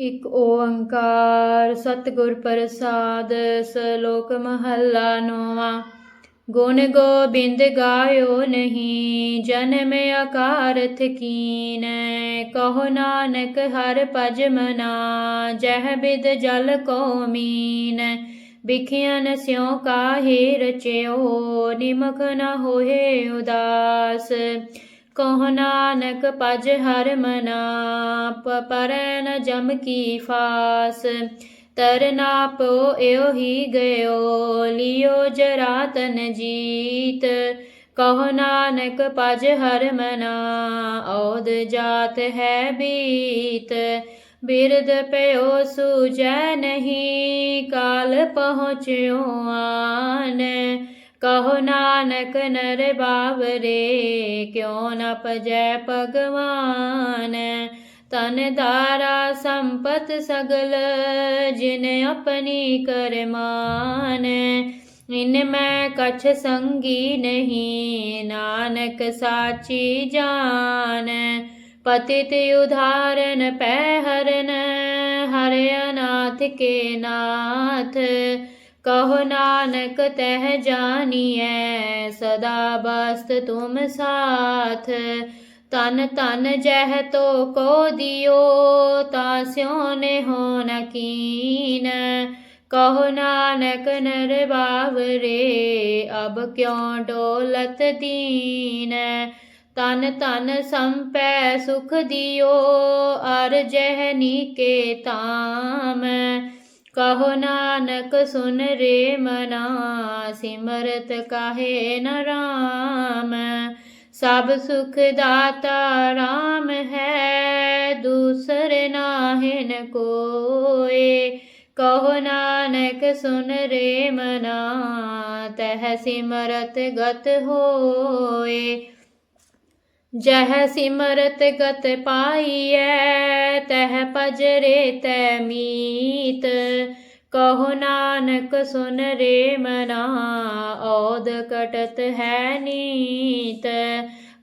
ਇਕ ਓੰਕਾਰ, ਸਤਿਗੁਰ ਪ੍ਰਸਾਦ, ਸ਼ਲੋਕ ਮਹੱਲਾ ਨੌਵਾਂ। ਗੁਣ ਗੋਬਿੰਦ ਗਾਇਓ ਨਹੀਂ, ਜਨਮ ਅਕਾਰਥ ਕੀਨ। ਕਹੋ ਨਾਨਕ, ਹਰ ਭਜ ਮਨਾ, ਜਹ ਬਿਦ ਜਲ ਕੋ ਮੀਨ। ਬਿਖਿਆਨ ਸਿਉ ਕਾਹੇ ਰਚਿਓ, ਨਿਮਖ ਨ ਹੋਏ ਉਦਾਸ। ਕਹੋ ਨਾਨਕ ਪਜ ਹਰ ਮਨਾ, ਪ- ਪਰੈ ਨ ਜਮ ਕੀ ਫਾਸ। ਤਰਨਾ ਪੋ ਏਉ ਹੀ ਗਇਓ, ਲਿਓ ਜਰਾ ਤਨ ਜੀਤ। ਕਹੋ ਨਾਨਕ ਪਜ ਹਰ ਮਨਾ ਔਦ ਜਾਤ ਹੈ ਬੀਤ। ਬਿਰਦ ਪਇਓ ਸੂਜੈ ਨਹੀਂ, ਕਾਲ ਪਹੁੰਚਿਓ ਆਨ। ਕਹੋ ਨਾਨਕ ਨਰ ਬਾਵਰੇ, ਕਿਉ ਨ ਪਜੈ ਭਗਵਾਨ? ਤਨ ਦਾਰਾ ਸੰਪਤ ਸਗਲ, ਜਿਨ ਆਪਣੀ ਕਰਮਾਨ ਇਨ ਮੈਂ ਕਛ ਸੰਗੀ ਨਹੀਂ, ਨਾਨਕ ਸਾਚੀ ਜਾਨ। ਪਤਿਤ ਉਧਾਰਨ ਪੈ ਹਰਨ, ਹਰਿ ਅਨਾਥ ਕੇ ਨਾਥ। ਕਹੋ ਨਾਨਕ ਤਹਿ ਜਾਨੀਐ ਸਦਾ ਬਸਤ ਤੁਮ ਸਾਥ। ਤਨ ਤਨ ਜਹ ਤੋ ਕੋ ਦਿਓ, ਤਾ ਸਿਉ ਨੇ ਹੋ ਨਕੀਨ ਕੀਨ। ਕਹੋ ਨਾਨਕ ਨਰ ਬਾਵਰੇ, ਅਬ ਕਿਉ ਡੋਲਤ ਦੀਨ। ਤਨ ਤਨ ਸੰਪੈ ਸੁਖ ਦਿਓ, ਅਰ ਜਹ ਨੀਕੇ ਤਾਮ ਕਹੋ ਨਾਨਕ ਸੁਨ ਰੇ ਮਨਾ, ਸਿਮਰਤ ਕਾਹੇ ਨ ਰਾਮ। ਸਭ ਸੁਖ ਦਾਤਾ ਰਾਮ ਹੈ, ਦੂਸਰ ਨਾਹਿਨ ਕੋਏ। ਕਹੋ ਨਾਨਕ ਸੁਨ ਰੇ ਮਨਾ, ਤਹ ਸਿਮਰਤ ਗਤ ਹੋਏ। ਜਹ ਸਿਮਰਤ ਗਤ ਪਾਈਐ, ਤਹ ਪਜਰੇ ਤੈ ਮੀਤ। ਕਹੋ ਨਾਨਕ ਸੁਨ ਰੇ ਮਨਾ ਔਦ ਕਟਤ ਹੈ ਨੀਤ।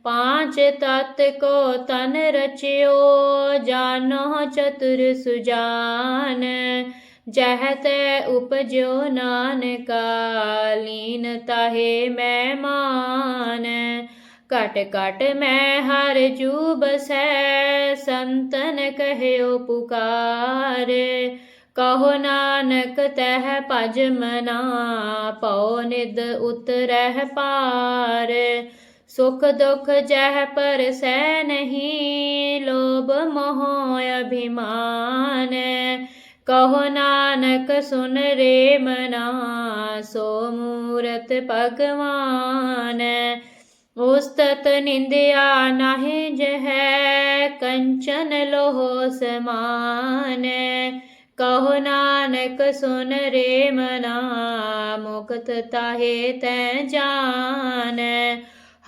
ਪਾਂਚ ਤਤ ਕੋ ਤਨ ਰਚਿਓ, ਜਾਨੋ ਚਤੁਰ ਸੁਜਾਨ। ਜਹ ਤੈ ਉਪਜਿਓ ਨਾਨਕਾ, ਲੀਨ ਤਾਹੇ ਮੈਂ ਘਟ ਘਟ ਮੈਂ ਹਰ ਜੂ ਬਸੈ ਸੰਤਨ ਕਹਿਓ ਪੁਕਾਰ। ਕਹੋ ਨਾਨਕ ਤਹ ਭਜ ਮਨਾ ਪਉ ਨਿਦ ਉਤਰਹਿ ਪਾਰ ਸੁਖ ਦੁਖ ਜਹ ਪਰਸੈ ਨਹੀਂ, ਲੋਭ ਮੋਹ ਅਭਿਮਾਨ। ਕਹੋ ਨਾਨਕ ਸੁਨ ਰੇ ਮਨਾ, ਸੋ ਮੂਰਤ ਭਗਵਾਨ। ਉਸਤਤ ਨਿੰਦਿਆ ਨਾਹਿ ਜਹੈ, ਕੰਚਨ ਲੋਹ ਸਮਾਨ। ਕਹੋ ਨਾਨਕ ਸੁਨ ਰੇ ਮਨਾ, ਮੁਕਤ ਤਾਹੇ ਤੈ ਜਾਨ।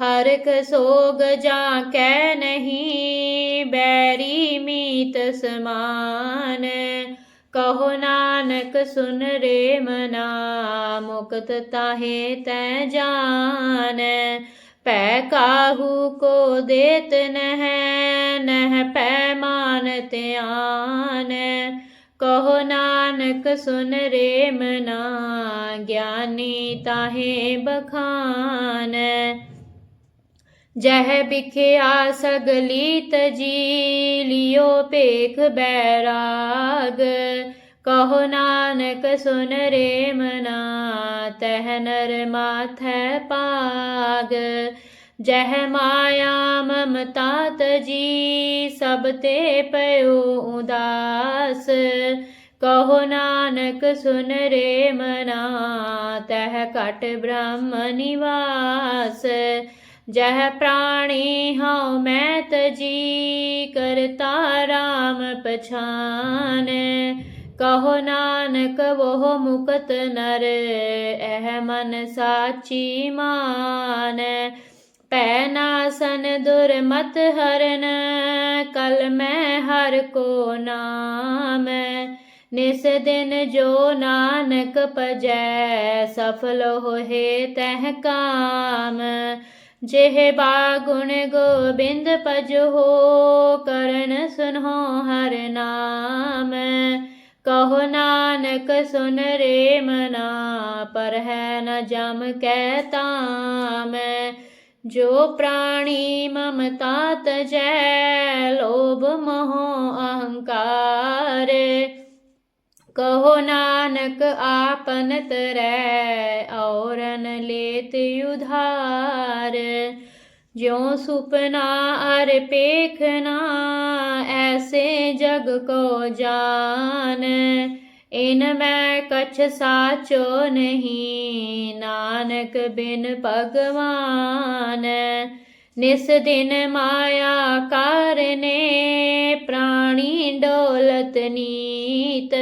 ਹਰ ਕ ਸੋਗ ਜਾ ਕੈ ਨਹੀਂ, ਬੈਰੀ ਮੀਤ ਸਮਾਨ। ਕਹੋ ਨਾਨਕ ਸੁਨ ਰੇ ਮਨਾ, ਮੁਕਤ ਤਾਹੇ ਤੈ ਜਾਨ। ਪੈ ਕਾਹੂ ਕੋ ਦੇਤ ਨਹਿ ਨਹਿ ਪੈ ਮਾਨ ਧਿਆਨ। ਕਹੋ ਨਾਨਕ ਸੁਨ ਰੇ ਮਨਾ, ਗਿਆਨੀ ਤਾਹੇ ਬਖਾਨ। ਜਹ ਬਿਖਿਆ ਸਗਲੀ ਤਜੀ ਲਿਓ ਪੇਖ ਬੈਰਾਗ। ਕਹੋ ਨਾਨਕ ਸੁਨ ਰੇ ਮਨਾ, ਤਹਿ ਨਰ ਮਾਥੈ ਪਾਗ ਜਹ ਮਾਇਆ ਮਮਤਾ ਤਜੀ ਸਭ ਤੇ ਪਇਓ ਉਦਾਸ। ਕਹੋ ਨਾਨਕ ਸੁਨ ਰੇ ਮਨਾ, ਤਹ ਕਟ ਬ੍ਰਹਮ ਨਿਵਾਸ। ਜਹ ਪ੍ਰਾਣੀ ਹਉ ਮੈਂ ਤਜੀ ਕਰਤਾ ਰਾਮ ਪਛਾਨ। ਕਹੋ ਨਾਨਕ ਵੋ ਮੁਕਤ ਨਰ, ਇਹ ਮਨ ਸਾਚੀ ਮਾਨ। ਪੈ ਨਾਸਨ ਦੁਰਮਤ ਹਰਨ, ਕਲ ਮੈਂ ਹਰ ਕੋ ਨਾਮ। ਨਿਸ ਦਿਨ ਜੋ ਨਾਨਕ ਪਜੈ, ਸਫਲ ਹੋਏ ਤਹ ਕਾਮ। ਜਿਹ ਬਾਗੁਣ ਗੋਬਿੰਦ ਭਜ ਹੋ, ਕਰਨ ਸੁਨੋ ਹਰ ਨਾਮ। ਕਹੋ ਨਾਨਕ ਸੁਨ ਰੇ ਮਨਾ, ਪਰ ਹੈ ਨ ਜਮ ਕੈ ਤਾਮ ਜੋ ਪ੍ਰਾਣੀ ਮਮਤਾ ਤਜੈ, ਲੋਭ ਮੋਹ ਅਹੰਕਾਰ। ਕਹੋ ਨਾਨਕ ਆਪਨ ਤਰੈ, ਔਰਨ ਲੇਤ ਉਧਾਰ। ਜਿਉ ਸੁਪਨਾ ਅਰ ਪੇਖਨਾ, ਐਸੇ ਜਗ ਕੋ ਜਾਨ। ਇਨ ਮੈਂ ਕਛ ਸਾਚੋ ਨਹੀਂ, ਨਾਨਕ ਬਿਨ ਭਗਵਾਨ। ਨਿਸ ਦਿਨ ਮਾਇਆ ਕਾਰਨੇ ਪ੍ਰਾਣੀ ਡੋਲਤ ਨੀਤ।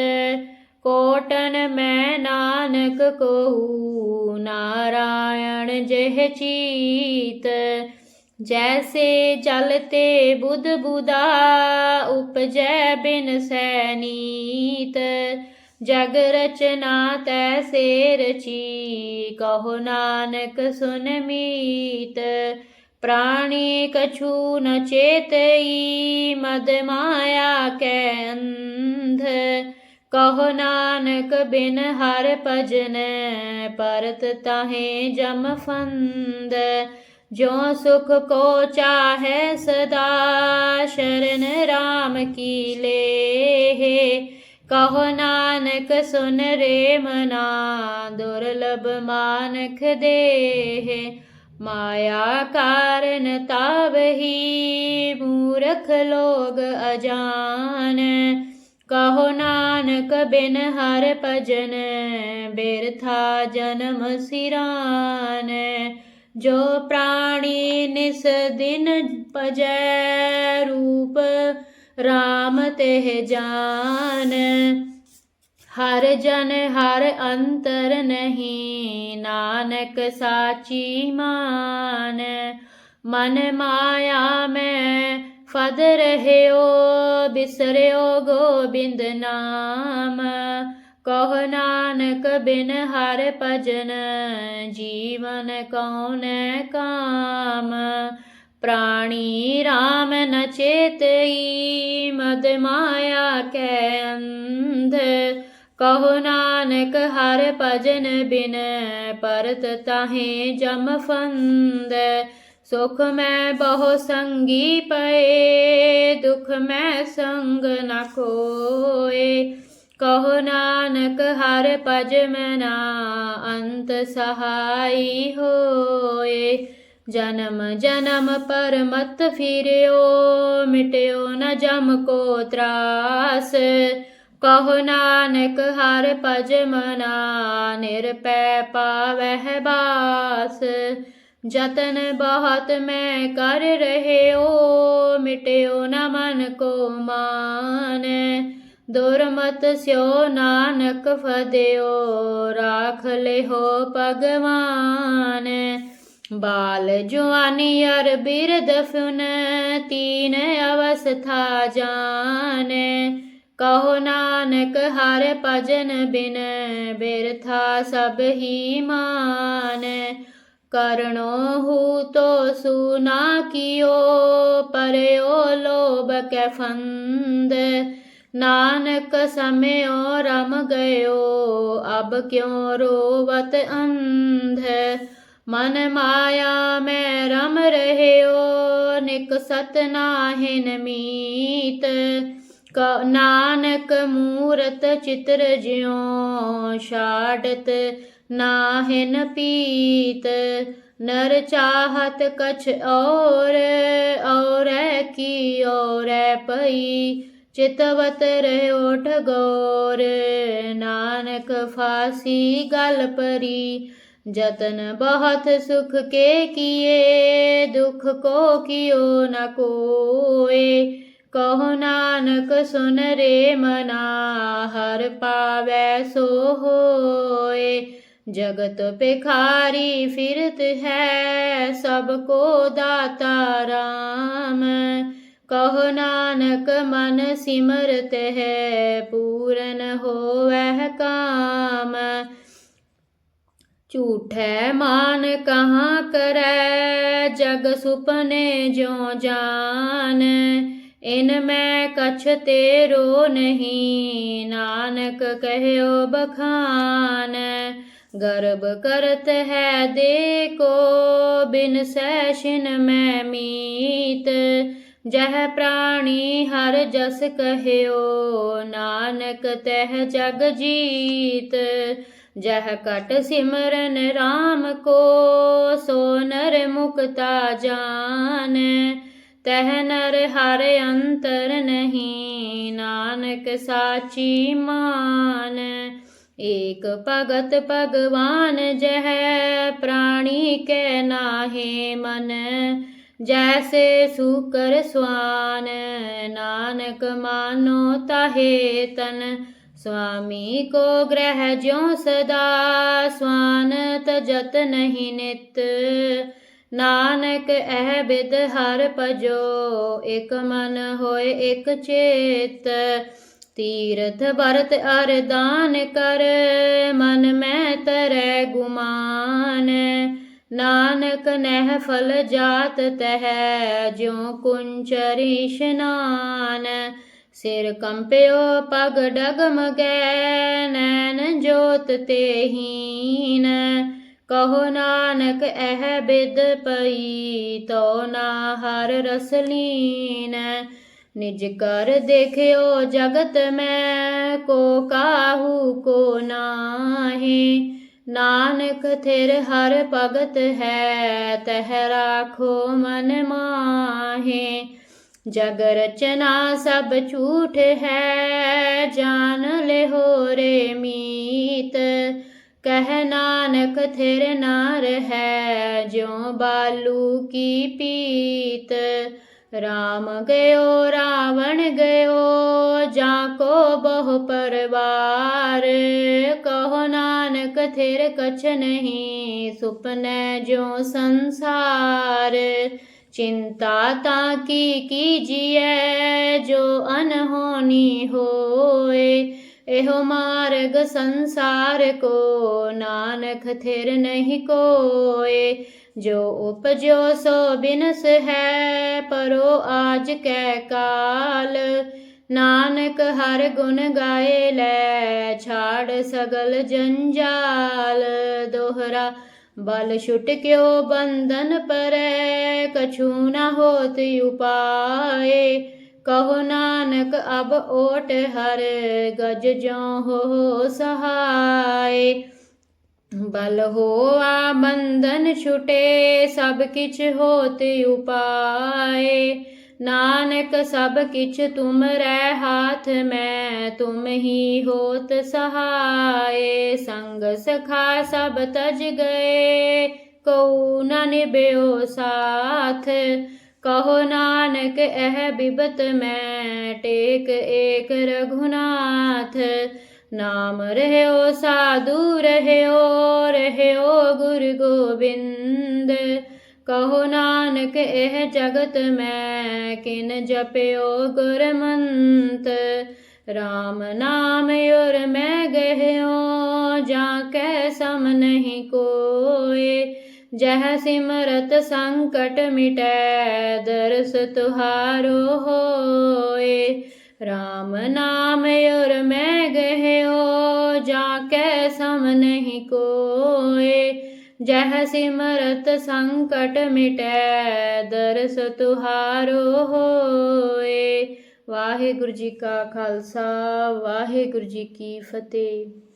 ਕੋਟਨ ਮੈਂ ਨਾਨਕ ਕਹੂ, ਨਾਰਾਇਣ ਜਿਹ ਚੀਤ। ਜੈਸੇ ਜਲ ਤੇ ਬੁਧ ਬੁਦਾ ਉਪਜੈ ਬਿਨ ਸੈਨੀਤ, ਜਗ ਰਚਨਾ ਤੈਸੇ ਰਚੀ ਕਹੋ ਨਾਨਕ ਸੁਨ ਮੀਤ, ਪ੍ਰਾਣੀ ਕਛੂ ਨ ਚੇਤਈ, ਮਦ ਮਾਇਆ ਕੈ ਅੰਧ, ਕਹੋ ਨਾਨਕ ਬਿਨ ਹਰ ਭਜਨ, ਪਰਤ ਤਾਹੇ ਜਮ ਫੰਦ ਜੋ ਸੁਖ ਕੋ ਚਾਹੈ ਸਦਾ ਸ਼ਰਨ RAM ਕੀ ਲੇਹ ਕਹੋ ਨਾਨਕ ਸੁਨ ਰੇ ਮਨਾ ਦੁਰਲਭ ਮਾਨਖ ਦੇਹ ਮਾਇਆ ਕਾਰਨ ਤਾਵਹੀ ਮੂਰਖ ਲੋਗ ਅਜਾਨ ਕਹੋ ਨਾਨਕ ਬਿਨ ਹਰ ਭਜਨ ਬਿਰਥਾ ਜਨਮ ਸਿਰਾਨ ਜੋ ਪ੍ਰਾਣੀ ਨਿਸ ਦਿਨ ਭਜੈ ਰੂਪ RAM ਤੇ ਜਾਨ। ਹਰ ਜਨ ਹਰ ਅੰਤਰ ਨਹੀਂ, ਨਾਨਕ ਸਾਚੀ ਮਾਨ। ਮਨ ਮਾਇਆ ਮੈਂ ਫਦ ਰਹਿਓ, ਬਿਸਰਿਓ ਗੋਬਿੰਦ ਨਾਮ। ਕਹ ਨਾਨਕ ਬਿਨ ਹਰ ਭਜਨ, ਜੀਵਨ ਕੌਣ ਕਾਮ। ਪ੍ਰਾਣੀ RAM ਨ ਚੇਤਈ ਮਦ ਮਾਇਆ ਕੈ ਅੰਧ। ਕਹੋ ਨਾਨਕ ਹਰ ਭਜਨ ਬਿਨ, ਪਰਤ ਤਾਹੇ ਜਮ ਫੰਦ। ਸੁਖ ਮੈਂ ਬਹੁ ਸੰਗੀ ਪਏ, ਦੁਖ ਮੈਂ ਸੰਗ ਨ ਕੋਏ ਕਹੋ ਨਾਨਕ ਹਰ ਭਜ ਮਨਾ, ਅੰਤ ਸਹਾਈ ਹੋਏ। ਜਨਮ ਜਨਮ ਪਰ ਮਤ ਫਿਰਿਓ, ਮਿਟਿਓ ਨ ਜਮ ਕੋ ਤਰਾਸ। ਕਹੋ ਨਾਨਕ ਹਰ ਭਜ ਮਨਾ, ਨਿਰਪੈ ਪਾਵਹਿ ਬਾਸ। ਜਤਨ ਬਹੁਤ ਮੈਂ ਕਰ ਰਹਿਓ, ਮਿਟਿਓ ਨ ਮਨ ਕੋ ਮਾਨ। ਦੁਰਮਤ ਸਿਓ ਨਾਨਕ ਫਦਿਓ, ਰਾਖ ਲਿਹੋ ਭਗਵਾਨ। ਬਾਲ ਜਵਾਨੀ ਅਰ ਬਿਰਦ ਫੁਨ ਤੀਨ ਅਵਸਥਾ ਜਾਨ। ਕਹੋ ਨਾਨਕ ਹਰ ਭਜਨ ਬਿਨ, ਬਿਰਥਾ ਸਭ ਹੀ ਮਾਨ। ਕਰਣੋ ਹੂ ਤੋ ਸੁਨਾ ਕੀਓ, ਪਰਿਓ ਲੋਭ ਕੈ ਫੰਦ। ਨਾਨਕ ਸਮਿਓ ਰਮ ਗਇਓ, ਅਬ ਕਿਉ ਰੋਵਤ ਅੰਧ? ਮਨ ਮਾਇਆ ਮੈਂ ਰਮ ਰਹਿਓ, ਨਿਕ ਸਤ ਨਾਹਿਨ ਮੀਤ। ਨਾਨਕ ਮੂਰਤ ਚਿਤਰ ਜਿਉ, ਛਾੜਤ ਨਾਹਿਨ ਪੀਤ। ਨਰ ਚਾਹਤ ਕਛ ਔਰ, ਔਰੈ ਕੀ ਔਰੈ ਪਈ? ਚਿਤਵਤ ਰਹਿਓ ਠਗੋਰ ਨਾਨਕ ਫਾਸੀ ਗਲ ਪਰੀ, ਜਤਨ ਬਹੁਤ ਸੁਖ ਕੇ ਕੀਏ, ਦੁਖ ਕੋ ਕਿਓ ਨ ਕੋਏ। ਕਹੋ ਨਾਨਕ ਸੁਨ ਰੇ ਮਨਾ, ਹਰ ਪਾਵੈ ਸੋ ਹੋਏ। ਜਗਤ ਪਿਖਾਰੀ ਫਿਰਤ ਹੈ ਸਭ ਕੋ ਦਾਤਾ ਰਾਮ। ਕਹੋ ਨਾਨਕ ਮਨ ਸਿਮਰਤ ਹੈ, ਪੂਰਨ ਹੋਵੈ ਕਾਮ। ਝੂਠੈ ਮਾਨ ਕਹਾ ਕਰੈ, ਜਗ ਸੁਪਨੇ ਜੋ ਜਾਨ। ਇਨ ਮੈਂ ਕਛ ਤੇਰੋ ਨਹੀਂ, ਨਾਨਕ ਕਹਿਓ ਬਖਾਨ। ਗਰਬ ਕਰਤ ਹੈ ਦੇ ਕੋ ਬਿਨ ਸੈਸ਼ਨ ਮੈਂ ਮੀਤ। ਜਹ ਪ੍ਰਾਣੀ ਹਰ ਜਸ ਕਹਿਓ, ਨਾਨਕ ਤਹਿ ਜਗ ਜੀਤ। ਜਹ ਕਟ ਸਿਮਰਨ RAM ਕੋ, ਸੋ ਨਰ ਮੁਕਤਾ ਜਾਨ। ਤਹ ਨਰ ਹਰ ਅੰਤਰ ਨਹੀਂ, ਨਾਨਕ ਸਾਚੀ ਮਾਨ। ਏਕ ਭਗਤ ਭਗਵਾਨ ਜਹ ਪ੍ਰਾਣੀ ਕੈ ਨਾਹੇ ਮਨ ਜੈਸੇ ਸੂਕਰ ਸਵਾਨ, ਨਾਨਕ ਮਾਨੋ ਤਾਹੇ ਤਨ। ਸੁਆਮੀ ਕੋ ਗ੍ਰਹਿ ਜਿਉ ਸਦਾ ਸਵਾਨ ਤਜਤ ਨਹੀਂ ਨਿਤ। ਨਾਨਕ ਇਹ ਬਿਦ ਹਰ ਭਜੋ, ਇਕ ਮਨ ਹੋਏ ਇਕ ਚੇਤ। ਤੀਰਥ ਭਰਤ ਅਰਦਾਨ ਕਰ, ਮਨ ਮੈਂ ਤਰੈ ਗੁਮਾਨ। ਨਾਨਕ ਨਹਿ ਫਲ ਜਾਤ ਤਹਿ, ਜਿਉ ਕੁੰਚਰੀ ਇਸ਼ਨਾਨ ਸਿਰ ਕੰਪਿਓ ਪਗ ਡਗਮਗੈ ਨੈਣ ਜੋਤ ਤੇਹੀਨ ਕਹੋ ਨਾਨਕ ਇਹ ਬਿਦ ਪਈ, ਤੋ ਨਾ ਹਰ ਰਸਲੀਨ ਨਿਜ ਕਰ ਦੇਖਿਓ ਜਗਤ ਮੈਂ, ਕੋ ਕਾਹੂ ਕੋ ਨਾਹੀ। ਨਾਨਕ ਥਿਰ ਹਰ ਭਗਤ ਹੈ, ਤਹ ਰਾਖੋ ਮਨ ਮਾਹੇ। ਜਗ ਰਚਨਾ ਸਭ ਝੂਠ ਹੈ ਜਾਣ ਲਿਹੋ ਰੇ ਮੀਤ। ਕਹਿ ਨਾਨਕ ਥਿਰ ਨਾਰ ਹੈ, ਜਿਉ ਬਾਲੂ ਕੀ ਪੀਤ। ਰਾਮ ਗਇਓ ਰਾਵਣ ਗਇਓ ਜਾਂ ਕੋ ਬਹੁ ਪਰਵਾਰ ਕਹੋ ਨਾਨਕ ਥਿਰ ਕਛ ਨਹੀਂ ਸੁਪਨੈ ਜੋ ਸੰਸਾਰ ਚਿੰਤਾ ਤਾਂ ਕੀ ਕੀਜੀਐ ਜੋ ਅਨਹੋਨੀ ਹੋਏ ਇਹੋ ਮਾਰਗ ਸੰਸਾਰ ਕੋ ਨਾਨਕ ਥਿਰ ਨਹੀਂ ਕੋਏ ਜੋ ਉਪਜੋ ਸੋ ਬਿਨਸ ਹੈ, ਪਰੋ ਆਜ ਕੈ ਕਾਲ। ਨਾਨਕ ਹਰ ਗੁਣ ਗਾਏ ਲੈ, ਛਾੜ ਸਗਲ ਜੰਜਾਲ। ਦੋਹਰਾ ਬਲ ਛੁਟ ਕਿਉ ਬੰਧਨ ਪਰੈ, ਕਛੂ ਨ ਹੋਤ ਉਪਾਏ। ਕਹੋ ਨਾਨਕ ਅਬ ਓਟ ਹਰ, ਗਜ ਜੋ ਹੋ ਸਹਾਏ। ਬਲ ਹੋਆ ਬੰਧਨ ਛੁਟੇ ਸਭ ਕਿਛ ਹੋਤ ਉਪਾਏ ਨਾਨਕ ਸਭ ਕਿਛ ਤੁਮ ਰਹਿ ਹਾਥ ਮੈਂ ਤੁਮ ਹੀ ਹੋਤ ਸਹਾਏ ਸੰਗ ਸਖਾ ਸਭ ਤਜ ਗਏ ਕਉ ਨ ਨਿਭਿਓ ਸਾਥ ਕਹੋ ਨਾਨਕ ਇਹ ਬਿਬਤ ਮੈਂ ਟੇਕ ਏਕ ਰਘੁਨਾਥ ਨਾਮ ਰਹਿਓ, ਸਾਧੂ ਰਹਿਓ ਰਹਿਓ ਗੁਰ ਗੋਬਿੰਦ। ਕਹੋ ਨਾਨਕ, ਇਹ ਜਗਤ ਮੈਂ ਕਿਨ ਜਪਿਓ ਗੁਰਮੰਤ? RAM ਨਾਮ ਔਰ ਮੈਂ ਗਹਿਓ, ਜਾਂ ਕੈ ਸਮ ਨਹੀਂ ਕੋਏ ਜਹ ਸਿਮਰਤ ਸੰਕਟ ਮਿਟੈ, ਦਰਸ ਤੁਹਾਰੋ ਹੋਏ। ਰਾਮ ਨਾਮ ਔਰ ਮੈਂ ਗਹਿਓ ਜਾ ਕੈ ਸਮ ਨਹੀਂ ਕੋਏ। ਜਹ ਸਿਮਰਤ ਸੰਕਟ ਮਿਟੈ, ਦਰਸ ਤੁਹਾਰੋ ਹੋਏ। ਵਾਹਿਗੁਰੂ ਜੀ ਕਾ ਖਾਲਸਾ, ਵਾਹਿਗੁਰੂ ਜੀ ਕੀ ਫਤਿਹ।